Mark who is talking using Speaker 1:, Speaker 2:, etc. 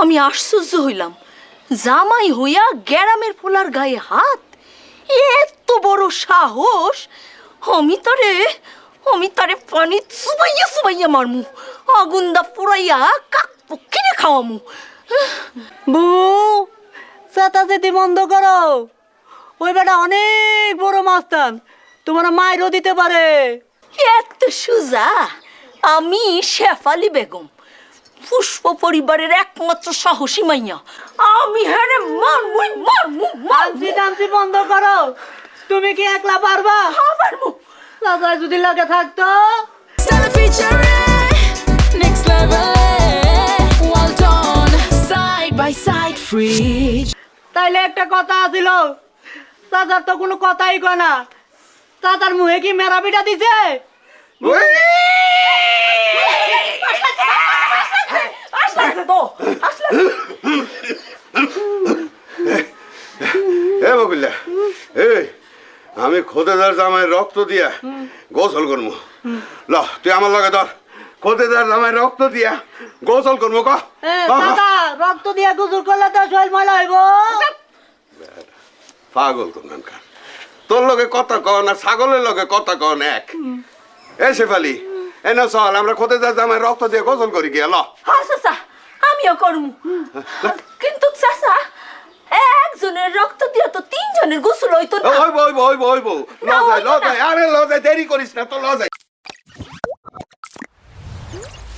Speaker 1: আমি আশ্চর্য হইলাম। জামাই হইয়া গ্যারামের পোলার গায়ে হাত। এত বড় সাহস! আমি তারে আমি তারে পানি চুবাইয়া চুবাইয়া মারমু। আগুন দা পুরাইয়া কাক পক্ষিরে খাওয়ামু।
Speaker 2: বউ চেতাচেতি বন্ধ করো। ওই বেটা অনেক বড় মাস্তান তোমার মায়েরও দিতে পারে।
Speaker 1: এত সুজা আমি শেফালি বেগম। পুষ্প পরিবারের একমাত্র সাহসী মাইয়া। আমি হ্যাঁ মারমুই মারমু
Speaker 2: টানছি টানছি বন্ধ করো। তুমি কি একলা পারবা?
Speaker 1: মারমু
Speaker 2: দাদা যদি লাগে থাকতো।
Speaker 3: Next level. Well done, side by side, free.
Speaker 2: তাইলে একটা কথা আছিল। চাচার তো কোনো কথাই কয় না। চাচার মুহে কি মেরা পিঠা দিছে?
Speaker 4: এই আমি খোদেদার জামাই রক্ত দিয়া গোসল করব ল তুই আমার লগে ধর। খোদেদার জামাই রক্ত দিয়া গোসল করব ক?
Speaker 2: রক্ত দিয়ে গুজুর করলে তো শরীর ময়লা হইব।
Speaker 4: পাগল কোনখানকার তোর লগে কথা কন আর ছাগলের লগে কথা কন এক। এ শেফালি এ না চল আমরা খোদেদার জামাই রক্ত দিয়ে গোসল করি গিয়া ল।
Speaker 1: হ্যাঁ চাচা আমিও করমু। কিন্তু চাচা একজনের রক্ত তিনজনের গোসল হইতো না।
Speaker 4: ওই বই বই বই বই ল যাই ল আরে ল যাই দেরি করিস না তো ল যাই